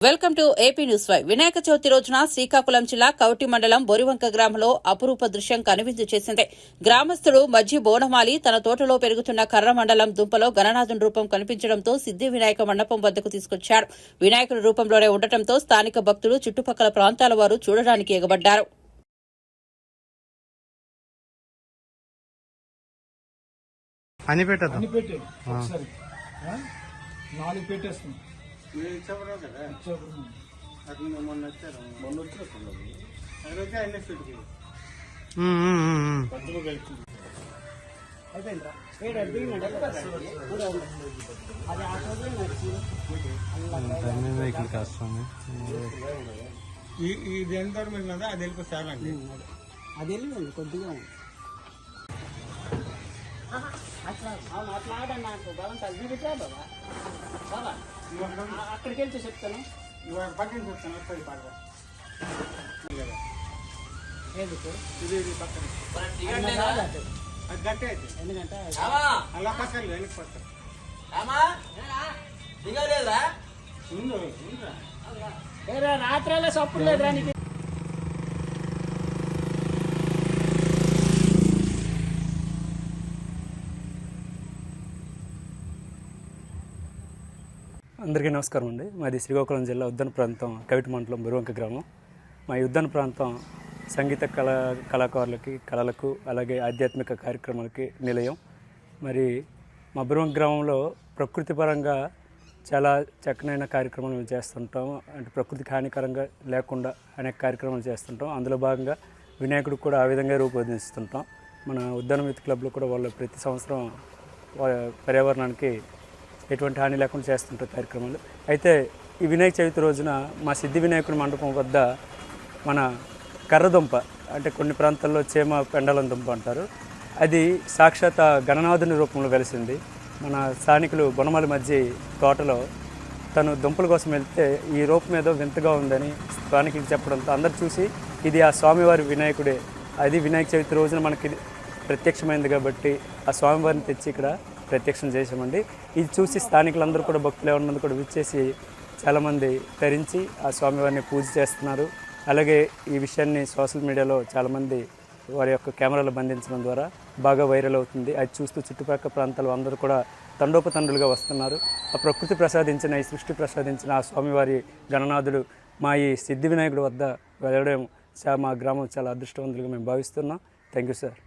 Welcome to AP news five. Vinayaka Chavithi రోజున శ్రీకాకుళం జిల్లా కౌటి మండలం బొరివంక గ్రామంలో అపురూప దృశ్యం కనువిందు చేసింది. గ్రామస్తుడు మజ్జి బోనమాలి తన తోటలో పెరుగుతున్న కర్ర మండలం దుంపలో గణనాథుని రూపం కనిపించడంతో సిద్ది వినాయక మండపం వద్దకు తీసుకొచ్చారు. వినాయకుడి రూపంలోనే ఉండటంతో స్థానిక భక్తులు చుట్టుపక్కల ప్రాంతాల వారు చూడడానికి ఎగబడ్డారు? నాలుగు పెట్టేస్తాం మీరు ఇచ్చేవారు కదా? ఇచ్చేప్పుడు అటు మొన్న వచ్చారు? మొన్న వచ్చారు అది వచ్చి అన్ని ఫిట్కి పంతులు కలిసి వెహికల్ కాస్తుంది. ఈ ఇది ఎంత దూరం వెళ్ళినదో? అది వెళ్ళిపో సార్ అండి అది. వెళ్ళిందండి కొద్దిగా అవును అట్లా ఆడండి నాకు బలం తగ్గిపెట్టా బాబా బాబా అక్కడికి వెళ్తే చెప్తాను. ఇవాళ పక్కన చెప్తాను వస్తుంది పడవ ఏది ఇది పక్కన అది గట్టే అయితే ఎందుకంటే అలా పక్కన వెనక్కి పక్కన ముందు ముందురా రాత్రాలే సప్పుడు లేదురా అందరికీ నమస్కారం అండి. మాది శ్రీకాకుళం జిల్లా ఉద్దన ప్రాంతం కవిటి మండలం బురువంక గ్రామం. మా ఉద్దన ప్రాంతం సంగీత కళా కళాకారులకి కళలకు అలాగే ఆధ్యాత్మిక కార్యక్రమాలకి నిలయం. మరి మా బురువంక గ్రామంలో ప్రకృతి పరంగా చాలా చక్కనైన కార్యక్రమాలు మేము చేస్తుంటాం. అంటే ప్రకృతికి హానికరంగా లేకుండా అనేక కార్యక్రమాలు చేస్తుంటాం. అందులో భాగంగా వినాయకుడికి కూడా ఆ విధంగా రూపొందిస్తుంటాం. మన ఉద్యాన మిత్ క్లబ్లో కూడా వాళ్ళు ప్రతి సంవత్సరం వా- పర్యావరణానికి ఎటువంటి హాని లేకుండా చేస్తుంటారు కార్యక్రమాలు. అయితే ఈ వినాయక చవితి రోజున మా సిద్ధి వినాయకుడి మండపం వద్ద మన కర్రదుంప అంటే కొన్ని ప్రాంతాల్లో చేమ పెండలం దుంప అంటారు. అది సాక్షాత్ గణనాథుని రూపంలో వెలిసింది. మన స్థానికులు బొనమల మధ్య తోటలో తను దుంపల కోసం వెళ్తే ఈ రూపం ఏదో వింతగా ఉందని స్థానికులు చెప్పడంతో అందరు చూసి ఇది ఆ స్వామివారి వినాయకుడే. అది వినాయక చవితి రోజున మనకి ప్రత్యక్షమైంది కాబట్టి ఆ స్వామివారిని తెచ్చి ఇక్కడ ప్రత్యక్షం చేసామండి ఇది చూసి స్థానికులందరూ కూడా భక్తులు ఎవరి మంది కూడా విచ్చేసి చాలామంది ధరించి ఆ స్వామివారిని పూజ చేస్తున్నారు. అలాగే ఈ విషయాన్ని సోషల్ మీడియాలో చాలామంది వారి యొక్క కెమెరాలు బంధించడం ద్వారా బాగా వైరల్ అవుతుంది. అది చూస్తూ చుట్టుపక్కల ప్రాంతాలు అందరూ కూడా తండోపతండ్రులుగా వస్తున్నారు. ఆ ప్రకృతి ప్రసాదించిన ఈ సృష్టి ప్రసాదించిన ఆ స్వామివారి గణనాథుడు మా ఈ సిద్ధి వినాయకుడి వద్ద వెళ్ళడం చా- మా గ్రామం చాలా అదృష్టవంతులుగా మేము భావిస్తున్నాం. Thank you sir.